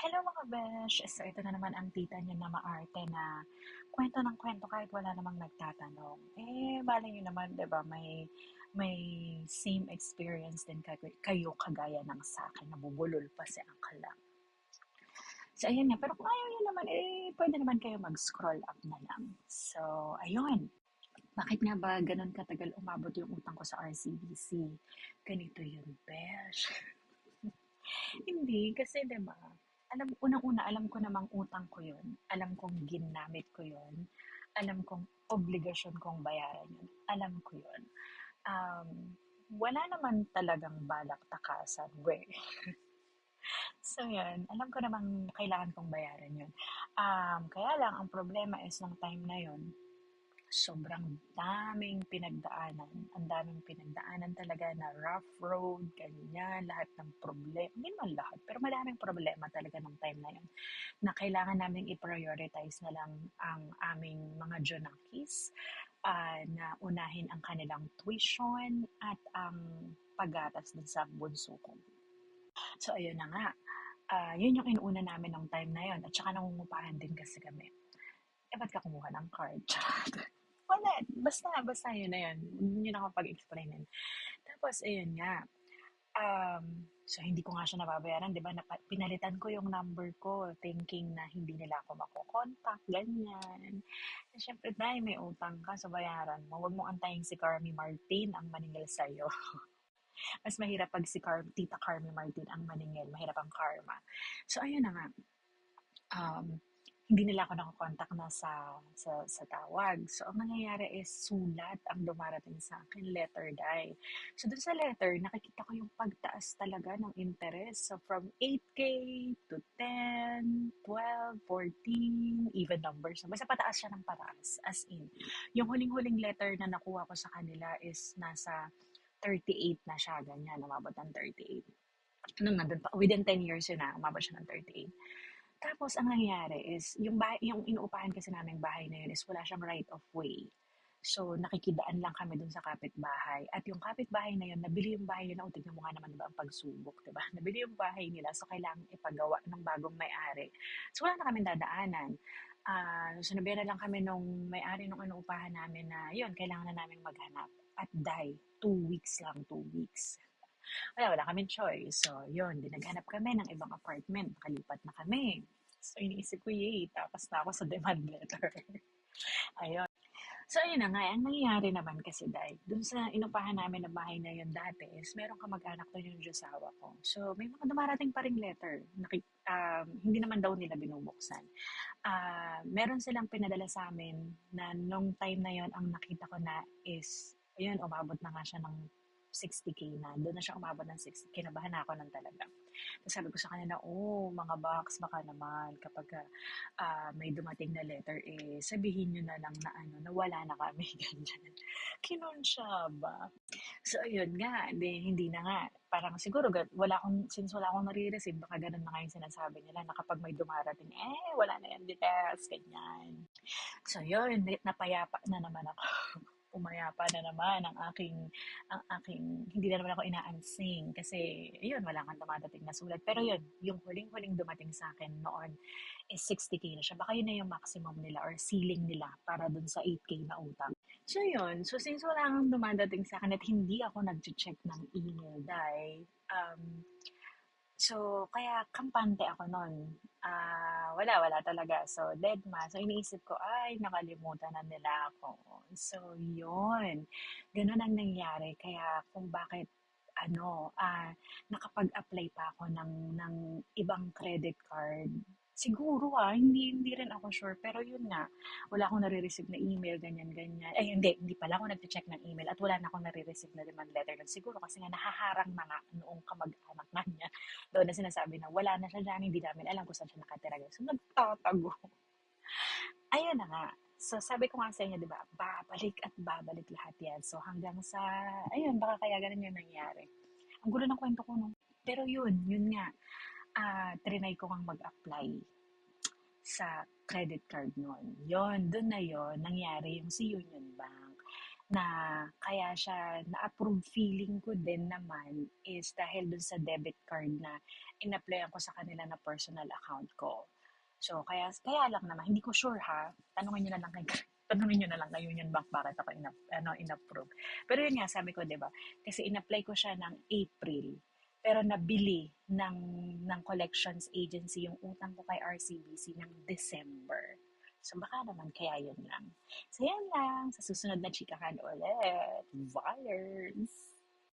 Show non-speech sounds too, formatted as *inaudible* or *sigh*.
Hello mga besh! So ito na naman ang tita niyo na maarte na kwento ng kwento kahit wala namang nagtatanong. Eh, bali niyo naman, di ba, may, may same experience din kayo, kagaya ng sa akin, nabubulol pa si Uncle lang. So, ayun nga. Pero kung ayaw niyo naman, eh, pwede naman kayo mag-scroll up na lang. So, ayun. Bakit nga ba ganun katagal umabot yung utang ko sa RCBC? Ganito yun, besh. *laughs* Hindi, kasi di ba, alam, unang-una, alam ko namang utang ko yun. Alam kong ginamit ko yun. Alam kong obligasyon kong bayaran yun. Alam ko yun. Um, wala naman talagang balak takasan, we. *laughs* so, yun. Alam ko namang kailangan kong bayaran yun. Um, kaya lang, ang problema is nung time na yun, sobrang daming pinagdaanan. Ang daming pinagdaanan talaga na rough road, ganyan, lahat ng problema. Hindi naman lahat, pero madaming problema talaga ng time na yun. Na kailangan namin i-prioritize na lang ang aming mga Junakis, uh, na unahin ang kanilang tuition at ang paggatas din sa bunso ko. So, ayun na nga. Uh, yun yung inuuna namin ng time na yun. At saka nangungupahan din kasi kami eh, ba't ka kumuha ng card? *laughs* basta, basta yun na yun. Yun ako pag-explainin. Tapos, ayun nga, um, so hindi ko nga siya nababayaran, di ba? Napa- pinalitan ko yung number ko, thinking na hindi nila ako makokontakt, ganyan. E, Siyempre, dahil may utang ka sa bayaran mo, huwag mo antayin si Carmi Martin ang maningil sa'yo. *laughs* Mas mahirap pag si Car- Tita Carmi Martin ang maningil, mahirap ang karma. So, ayun na nga. Um, hindi nila ako nakakontak na sa, sa, sa tawag. So, ang nangyayari is sulat ang dumarating sa akin, letter die. So, dun sa letter, nakikita ko yung pagtaas talaga ng interest. So, from 8K to 10, 12, 14, even numbers. Basta pataas siya ng pataas. As in, yung huling-huling letter na nakuha ko sa kanila is nasa 38 na siya, ganyan, umabot ng 38. Nung nandun pa, within 10 years yun na, umabot siya ng 38. Tapos, ang nangyayari is, yung, bahay, yung inuupahan kasi namin bahay na yun is wala siyang right of way. So, nakikidaan lang kami dun sa kapitbahay. At yung kapitbahay na yun, nabili yung bahay nila. O, tignan mo nga naman diba, ang pagsubok, diba? *laughs* Nabili yung bahay nila, so kailangan ipagawa ng bagong may-ari. So, wala na kami dadaanan. Uh, so, nabiyan na lang kami nung may-ari nung inuupahan namin na, yun, kailangan na namin maghanap. At die, two weeks lang, two weeks wala, wala kaming choice. So, yun, din naghanap kami ng ibang apartment. Nakalipat na kami. So, iniisip ko, yay, tapos na ako sa demand letter. *laughs* Ayun. So, ayun na nga, ang nangyayari naman kasi dahil dun sa inupahan namin na bahay na yun dati is meron ka mag-anak doon yung Diyosawa ko. So, may mga dumarating pa rin letter. Naki, um, hindi naman daw nila binubuksan. Uh, meron silang pinadala sa amin na nung time na yon ang nakita ko na is, ayun, umabot na nga siya ng 60k na. Doon na siya umabot ng 60. Kinabahan ako ng talaga. Tapos sabi ko sa kanila, oh, mga box, baka naman kapag uh, may dumating na letter, eh, sabihin nyo na lang na ano, na wala na kami, *laughs* ganyan. Kinon siya ba? So, ayun nga, di, hindi na nga. Parang siguro, wala akong, since wala akong nare-receive, baka ganun na nga yung sinasabi nila na kapag may dumarating, eh, wala na yan details, ganyan. So, yun, napayapa na naman ako. *laughs* umayapa na naman ang aking, ang aking, hindi na naman ako inaansing kasi, yun, wala kang dumadating na sulat. Pero yun, yung huling-huling dumating sa akin noon is 60k na siya. Baka yun na yung maximum nila or ceiling nila para dun sa 8k na utang. So yun, so since wala kang dumadating sa akin at hindi ako nag-check ng email dahil, um, So, kaya kampante ako noon. Uh, wala, wala talaga. So, dead ma. So, iniisip ko, ay, nakalimutan na nila ako. So, yun. Ganun ang nangyari. Kaya kung bakit ano, uh, nakapag-apply pa ako ng, ng ibang credit card Siguro ah, hindi, hindi rin ako sure. Pero yun nga, wala akong nare-receive na email, ganyan, ganyan. Eh, hindi, hindi pala ako nag-check ng email at wala na akong nare-receive na demand letter. Siguro kasi nga nahaharang na noong kamag-anak na niya. Doon na sinasabi na wala na siya dyan, hindi namin alam kung saan siya nakatira. So, nagtatago. Ayun na nga. So, sabi ko nga sa inyo, di ba, babalik at babalik lahat yan. So, hanggang sa, ayun, baka kaya ganun yung nangyari. Ang gulo ng kwento ko, no? Pero yun, yun nga uh, trinay ko kang mag-apply sa credit card noon. Yon, doon na yon nangyari yung si Union Bank. na kaya siya na-approve feeling ko din naman is dahil dun sa debit card na in-applyan ko sa kanila na personal account ko. So, kaya, kaya lang naman, hindi ko sure ha, tanungin nyo na lang kay *laughs* tanungin nyo na lang kay Union Bank bakit ako in, ano, in-approve. Pero yun nga, sabi ko, di ba, kasi in-apply ko siya ng April, pero nabili ng, ng collections agency yung utang ko kay RCBC ng December. So, baka naman kaya yun lang. So, yan lang. Sa susunod na chikahan ulit. Virus!